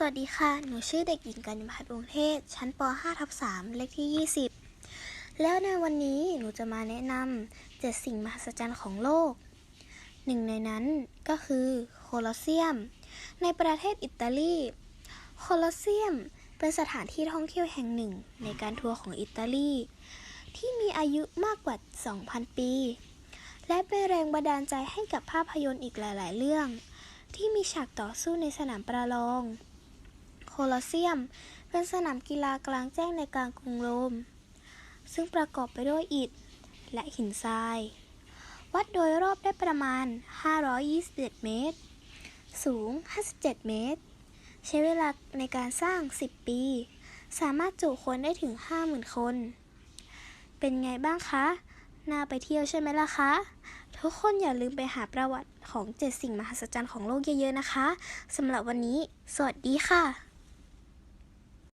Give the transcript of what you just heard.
สวัสดีค่ะ หนูชื่อเด็กหญิงกัญญพัฒน์วงเทศ ชั้นป .5 ทับ3เลขที่ 20 แล้วในวันนี้หนูจะมาแนะนำเจ็ดสิ่งมหัศจรรย์ของโลก หนึ่งในนั้นก็คือโคลอสเซียม ในประเทศอิตาลี โคลอสเซียมเป็นสถานที่ท่องเที่ยวแห่งหนึ่งในการทัวร์ของอิตาลี ที่มีอายุมากกว่า 2,000 ปี และเป็นแรงบันดาลใจให้กับภาพยนตร์อีกหลาย ๆ เรื่อง ที่มีฉากต่อสู้ในสนามประลอง ลอสเซียม เป็นสนามกีฬากลางแจ้งในกลางกรุงโรม ซึ่งประกอบไปด้วยอิฐและหินทราย วัดโดยรอบได้ประมาณ 521 เมตร สูง 57 เมตร ใช้เวลาในการสร้าง 10 ปี สามารถจุคนได้ถึง 50,000 คน เป็นไงบ้างคะ น่าไปเที่ยวใช่ไหมล่ะคะทุกคนอย่าลืมไปหาประวัติของ 7 สิ่งมหัศจรรย์ของโลกเยอะๆนะคะ สำหรับวันนี้ สวัสดีค่ะ